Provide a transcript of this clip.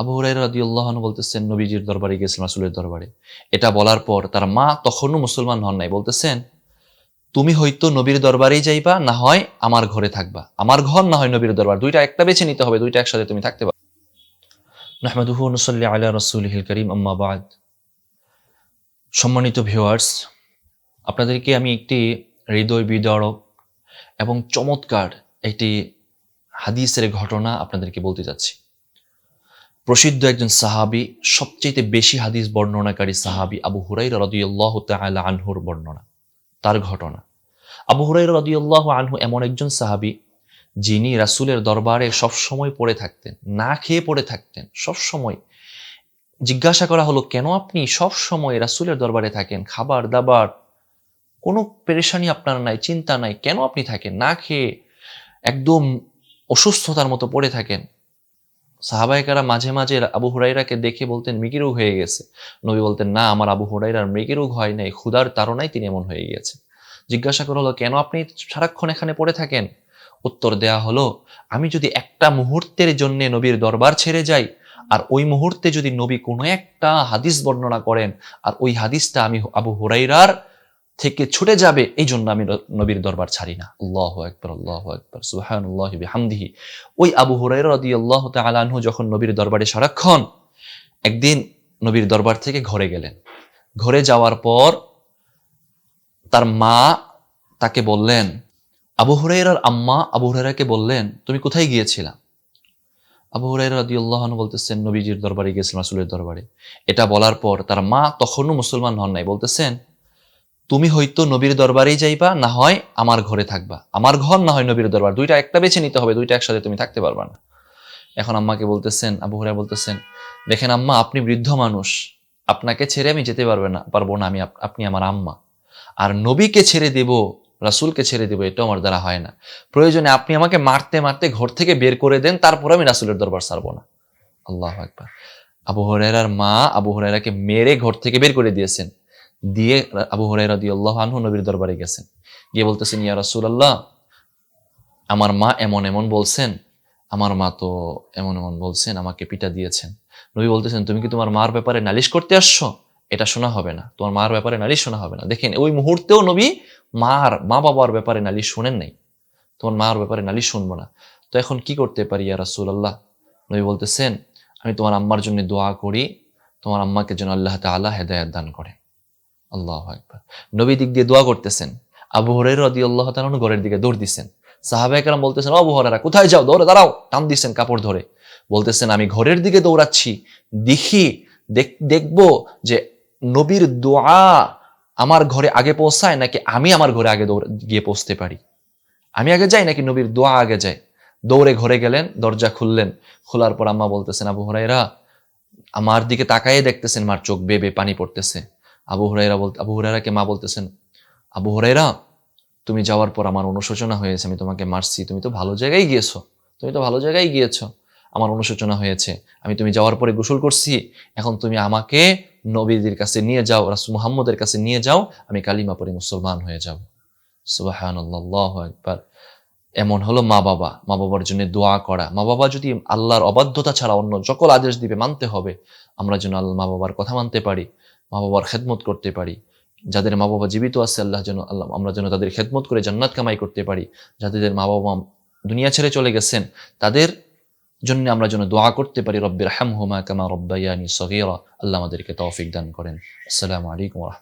আবু হুরাই রাদিউল্লাহ বলতেছেন, নবীজির দরবারে গিয়েছিলেন, রাসুলের দরবারে। এটা বলার পর তার মা তখনও মুসলমান হন নাই, বলতেছেন, তুমি হয়তো নবীর দরবারেই যাইবা, না হয় আমার ঘরে থাকবা। আমার ঘর না হয় নবীর দরবার। দুইটা একটা বেছে নিতে হবে, দুইটা একসাথে তুমি থাকতে পারো। নাহমাদুহু নুসাল্লি আলা রাসূলিহিল করিম, আম্মা বাদ। সম্মানিত ভিউয়ার্স আপনাদেরকে আমি একটি হৃদয় বিদারক এবং চমৎকার একটি হাদিসের ঘটনা আপনাদেরকে বলতে যাচ্ছি প্রসিদ্ধ একজন সাহাবি সবচেয়ে বেশি হাদিস বর্ণনাকারী সাহাবি আবু হুরাইরা রাদিয়াল্লাহু তাআলা আনহুর বর্ণনা, তার ঘটনা। আবু হুরাইরা রাদিয়াল্লাহু আনহু এমন একজন সাহাবি, যিনি রাসূলের দরবারে সবসময় পড়ে থাকতেন, না খেয়ে পড়ে থাকতেন, সবসময়। জিজ্ঞাসা করা হলো, কেন আপনি সব সময় রাসূলের দরবারে থাকেন? খাবার, দাবার, কোনো পেরেশানি আপনার নাই, চিন্তা নাই, কেন আপনি থাকেন? না খেয়ে একদম অসুস্থতার মতো পড়ে থাকেন। সাহাবাহিকারা মাঝে মাঝে আবু হুরাইরাকে দেখে বলতেন মৃগীরোগ হয়ে গেছে। নবী বলতেন, না, আমার আবু হুরাইরার মৃগীরোগ হয় নাই, ক্ষুধার তারণায় তিনি এমন হয়ে গিয়েছে জিজ্ঞাসা করা হলো, কেন আপনি সারাক্ষণ এখানে পড়ে থাকেন? উত্তর দেয়া হলো, আমি যদি একটা মুহূর্তের জন্য নবীর দরবার ছেড়ে যাই, আর ওই মুহূর্তে যদি নবী কোনো একটা হাদিস বর্ণনা করেন, আর ওই হাদিসটা আমি আবু হুরাইরার থেকে ছুটে যাবে এই জন্য আমি নবীর দরবার ছাড়ি না। আল্লাহ একবার আল্লাহ একবার সুহানুল্লাহ হামদিহি ওই আবু হুরাইরা রাদিয়াল্লাহু তাআলা আনহু যখন নবীর দরবারে সারাক্ষণ একদিন নবীর দরবার থেকে ঘরে গেলেন। ঘরে যাওয়ার পর তার মা তাকে বললেন, আবু হুরাইরার আম্মা আবু হুরাইরাকে বললেন, তুমি কোথায় গিয়েছিলা? আবু হুরাইরা রাদিয়াল্লাহু আনহু বলতেছেন, নবীজির দরবারে গিয়েছিলাম, রাসূলের দরবারে। এটা বলার পর তার মা তখনও মুসলমান হন নাই, বলতেছেন তুমি হয়তো নবীর দরবারেই যাইবা, না হয় আমার ঘরে থাকবা। আমার ঘর না হয় নবীর দরবার। দুইটা একটা বেছে নিতে হবে, দুইটা একসাথে তুমি থাকতে পারবা না। এখন আম্মাকে বলতেছেন, আবু হুরাই বলতেছেন, দেখেন আম্মা, আপনি বৃদ্ধ মানুষ। আপনাকে ছেড়ে আমি যেতে পারবে না, পারব না আমি আপনি আমার আম্মা। আর নবীকে ছেড়ে দেব, রাসুলকে ছেড়ে দেব, এটা আমার দ্বারা হয় না। প্রয়োজনে আপনি আমাকে মারতে মারতে ঘর থেকে বের করে দেন, তারপর আমি রাসুলের দরবার ছাড়বো না। আল্লাহ একবার আবু হুরাইরার মা, আবু হুরাইরাকে মেরে ঘর থেকে বের করে দিয়েছেন। দিয়ে আবু হুরাইরা দিয়ে আল্লাহ আনহু নবীর দরবারে গেছেন। গিয়ে বলতেছেন, ইয়া রাসূলুল্লাহ, আমার মা এমন এমন বলছেন, আমার মা তো এমন এমন বলছেন, আমাকে পিটা দিয়েছেন। নবী বলতেছেন, তুমি কি তোমার মার ব্যাপারে নালিশ করতে আসছো? এটা শোনা হবে না। তোমার মার ব্যাপারে নালিশ শোনা হবে না। দেখেন, ওই মুহূর্তেও নবী মার, মা বাবার ব্যাপারে নালিশ শোনেন নাই। তোমার মার ব্যাপারে নালিশ শুনব না। তো এখন কি করতে পারি, ইয়া রাসুল আল্লাহ নবী বলতেছেন, আমি তোমার আম্মার জন্য দোয়া করি। তোমার আম্মাকে যেন আল্লাহ তাআলা হেদায়েত দান করেন। আল্লাহ একবার নবী দিক দিয়ে দোয়া করতেছেন। আবু হরের রদি আল্লাহ তালন ঘরের দিকে দৌড় দিচ্ছেন সাহাবাহাম বলতেছেন আবু হরারা কোথায় যাও? দৌড়ে দাঁড়াও। টান দিচ্ছেন কাপড় ধরে। বলতেছেন, আমি ঘরের দিকে দৌড়াচ্ছি। দেখি, দেখ- দেখব যে নবীর দোয়া আমার ঘরে আগে পৌঁছায় নাকি আমি আমার ঘরে আগে দৌড়, গিয়ে পৌঁছতে পারি? আমি আগে যাই নাকি নবীর দোয়া আগে যায়? দৌড়ে ঘরে গেলেন, দরজা খুললেন। খোলার পর আম্মা বলতেছেন, আবু হরাইরা আমার দিকে তাকাইয়ে দেখতেছেন, মার চোখ বেবে পানি পড়তেছে। আবু হুরাইরা বলতে আবু হুরাইরাকে মা বলতেছেন, আবু হুরাইরা তুমি যাওয়ার পর আমার অনুশোচনা হয়েছে, আমি তোমাকে মারছি, তুমি তো ভালো জায়গায় গিয়েছো, তুমি তো ভালো জায়গায় গিয়েছো, আমার অনুশোচনা হয়েছে, আমি তুমি যাওয়ার পরে গোসল করছি, এখন তুমি আমাকে নবীদের কাছে নিয়ে যাও, রাসূল মুহাম্মদের কাছে নিয়ে যাও, আমি কালিমা পরে মুসলমান হয়ে যাব। সুবহানাল্লাহ একবার এমন হলো মা বাবা, মা বাবার জন্য দোয়া করা। মা বাবা যদি আল্লাহর অবাধ্যতা ছাড়া অন্য সকল আদেশ দিবে, মানতে হবে। আমরা যেন আল্লাহ মা বাবার কথা মানতে পারি। মা বাবার খেদমত করতে পারি, যাদের মা বাবা জীবিত আছে আল্লাহ যেন, আল্লাহ আমরা যেন তাদের খেদমত করে জান্নাত কামাই করতে পারি, যাদের মা বাবা দুনিয়া ছেড়ে চলে গেছেন, তাদের জন্য আমরা যেন দোয়া করতে পারি, রব্বের হাম হুমা কামা রব্বাইয়ানি সহিয়া আল্লাহ আমাদেরকে তৌফিক দান করেন। আসসালামু আলাইকুম রহমত